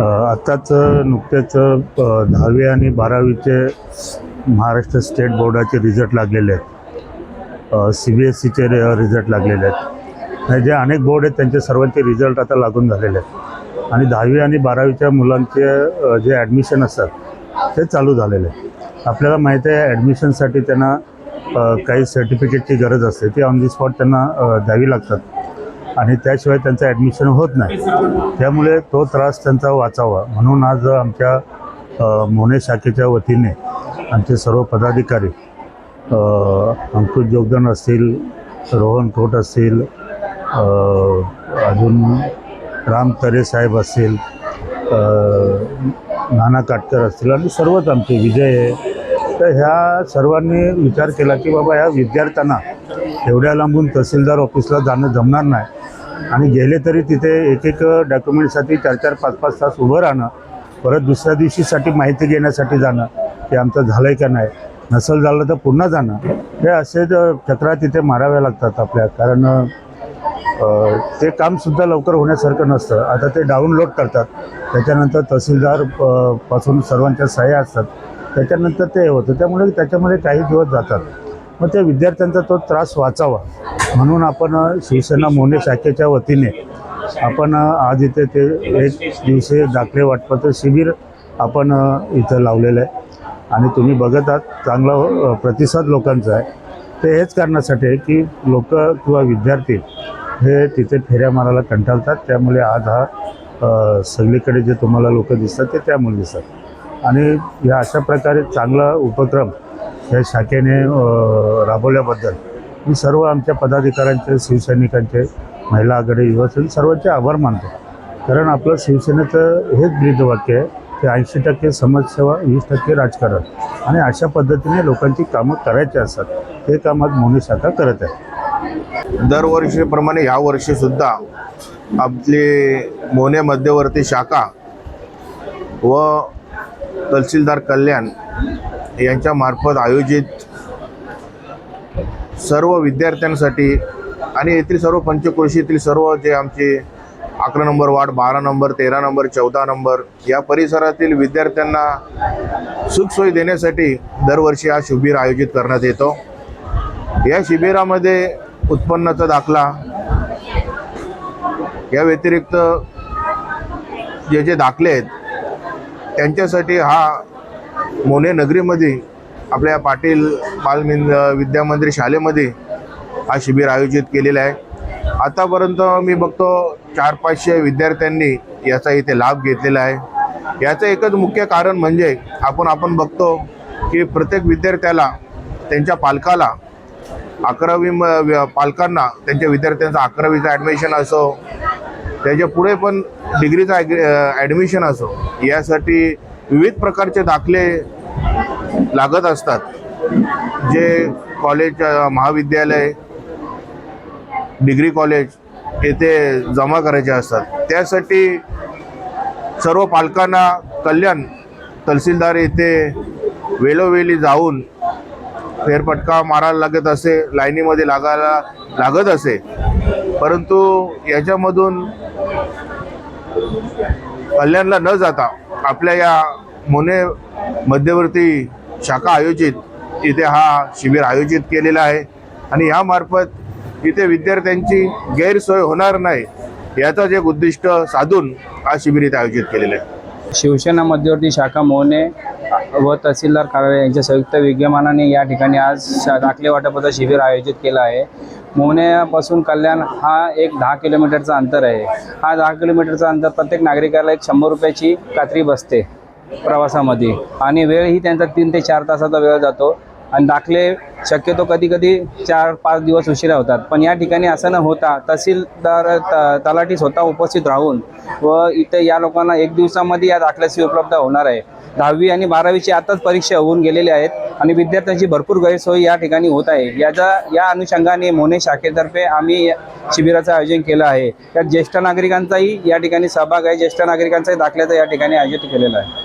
आत्ताच नुकतेच दहावी आणि बारावीचे महाराष्ट्र स्टेट बोर्डाचे रिझल्ट लागलेले आहेत. सी बी एस सीचे रिझल्ट लागलेले आहेत. आणि जे अनेक बोर्ड आहेत त्यांचे सर्वांचे रिझल्ट आता लागून झालेले आहेत. आणि दहावी आणि बारावीच्या मुलांचे जे ॲडमिशन असतात ते चालू झालेले आहेत. आपल्याला माहीत आहे ॲडमिशनसाठी त्यांना काही सर्टिफिकेटची गरज असते. ती ऑन दी स्पॉट त्यांना द्यावी लागतात. आणि त्याशिवाय त्यांचं ॲडमिशन होत नाही. त्यामुळे तो त्रास त्यांचा वाचावा. म्हणून आज आमच्या मोने शाखेच्या वतीने आमचे सर्व पदाधिकारी अंकुश जोगदान असतील रोहन कोट असतील अजून राम तरे साहेब असतील नाना काटकर असतील आणि सर्वच आमचे विजय आहे तर ह्या सर्वांनी विचार केला की बाबा ह्या विद्यार्थ्यांना एवढ्या लांबून तहसीलदार ऑफिसला जाणं जमणार नाही. आणि गेले तरी तिथे एक एक डॉक्युमेंटसाठी चार चार पाच पाच तास उभं राहणं परत दुसऱ्या दिवशीसाठी माहिती घेण्यासाठी जाणं की आमचं झालं आहे का नाही नसल झालं तर पुन्हा जाणं हे असे चक्रा तिथे माराव्या लागतात आपल्या कारण ते कामसुद्धा लवकर होण्यासारखं नसतं. आता ते डाउनलोड करतात त्याच्यानंतर तहसीलदारपासून सर्वांच्या सह्या असतात त्याच्यानंतर ते होतं त्यामुळे त्याच्यामध्ये काही दिवस जातात. मग त्या विद्यार्थ्यांचा तो त्रास वाचावा. म्हणून आपण शिवसेना मोने शाखेच्या वतीने आपण आज इथे ते एक दिवशी दाखले वाटपाचं शिबिर आपण इथं लावलेलं आहे. आणि तुम्ही बघत आहात चांगला प्रतिसाद लोकांचा आहे. ते हेच कारणासाठी आहे की लोक किंवा विद्यार्थी हे तिथे फेऱ्या मारायला कंटाळतात. त्यामुळे आज हा सगळीकडे जे तुम्हाला लोक दिसतात ते त्यामुळे दिसतात. आणि या अशा प्रकारे चांगला उपक्रम या शाखेने राबवल्याबद्दल मी सर्व आमच्या पदाधिकाऱ्यांचे शिवसैनिकांचे महिला आघाडी युवासेना सर्वांचे आभार मानतो. कारण आपलं शिवसेनेचं हेच ब्रीदवाक्य आहे की ऐंशी टक्के समाजसेवा वीस टक्के राजकारण. आणि अशा पद्धतीने लोकांची कामं करायची असतात. ते काम आज मोनी शाखा करत आहे. दरवर्षीप्रमाणे ह्या वर्षीसुद्धा आपली मोने मध्यवर्ती शाखा व तहसीलदार कल्याण यांच्या मार्फत आयोजित सर्व विद्यार्थ्यांसाठी आणि येथील सर्व पंचक्रोशीतील सर्व जे आमचे अकरा नंबर वार्ड बारा नंबर तेरा नंबर चौदा नंबर या परिसरातील विद्यार्थ्यांना सुखसोयी देण्यासाठी दरवर्षी हा शिबिर आयोजित करण्यात येतो. या शिबिरामध्ये उत्पन्नाचा दाखला या व्यतिरिक्त जे जे दाखले आहेत त्यांच्यासाठी हा मोने नगरीमध्ये आपल्या पाटील बालमिन विद्यामंदिर शाळेमध्ये हा शिबिर आयोजित केलेला आहे. आतापर्यंत मी बघतो चार पाचशे विद्यार्थ्यांनी याचा इथे लाभ घेतलेला आहे. याचं एकच मुख्य कारण म्हणजे आपण आपण बघतो की प्रत्येक विद्यार्थ्याला त्यांच्या पालकाला अकरावी म पालकांना त्यांच्या विद्यार्थ्यांचं अकरावीचं ॲडमिशन असो त्याच्या पुढे पण डिग्रीचं ॲडमिशन असो यासाठी विविध प्रकारचे दाखले लागत असतात. जे कॉलेज महाविद्यालय डिग्री कॉलेज येथे जमा करायचे असतात. त्यासाठी सर्व पालकांना कल्याण तहसीलदार येथे वेळोवेळी जाऊन फेरफटका मारायला लागत असे लाईनीमध्ये लागायला लागत असे. परंतु याच्यामधून कल्याणला न जाता आपल्या या मोने मध्यवर्ती शाखा आयोजित इथे हा शिबिर आयोजित केलेला आहे. आणि यामार्फत इथे विद्यार्थ्यांची गैरसोय होणार नाही याचाच एक उद्दिष्ट साधून हा शिबिर इथे आयोजित केलेलं आहे. शिवसेना मध्यवर्ती शाखा मोहने व तहसीलदार कार्यालय यांच्या संयुक्त विद्यमानाने या ठिकाणी आज शा- दाखले वाटपाचं शिबिर आयोजित केलं आहे. मोहण्यापासून कल्याण हा एक दहा किलोमीटरचा अंतर आहे. हा दहा किलोमीटरचा अंतर प्रत्येक नागरिकाला एक शंभर रुपयाची कात्री बसते प्रवासामध्ये आणि वेळही त्यांचा तीन ते चार तासाचा वेळ जातो. आणि दाखले शक्यतो कधी कधी चार पाच दिवस उशिरा होतात. पण या ठिकाणी असं न होता तहसीलदार त तलाठी स्वतः उपस्थित राहून व इथे या लोकांना एक दिवसामध्ये या दाखल्याची उपलब्ध होणार आहे. दहावी आणि बारावीची आताच परीक्षा होऊन गेलेली आहेत आणि विद्यार्थ्यांची भरपूर गैरसोय या ठिकाणी होत आहे. याचा या अनुषंगाने मोने शाखेतर्फे आम्ही या शिबिराचं आयोजन केलं आहे. त्यात ज्येष्ठ नागरिकांचाही या ठिकाणी सहभाग आहे. ज्येष्ठ नागरिकांचाही दाखल्याचं या ठिकाणी आयोजित केलेलं आहे.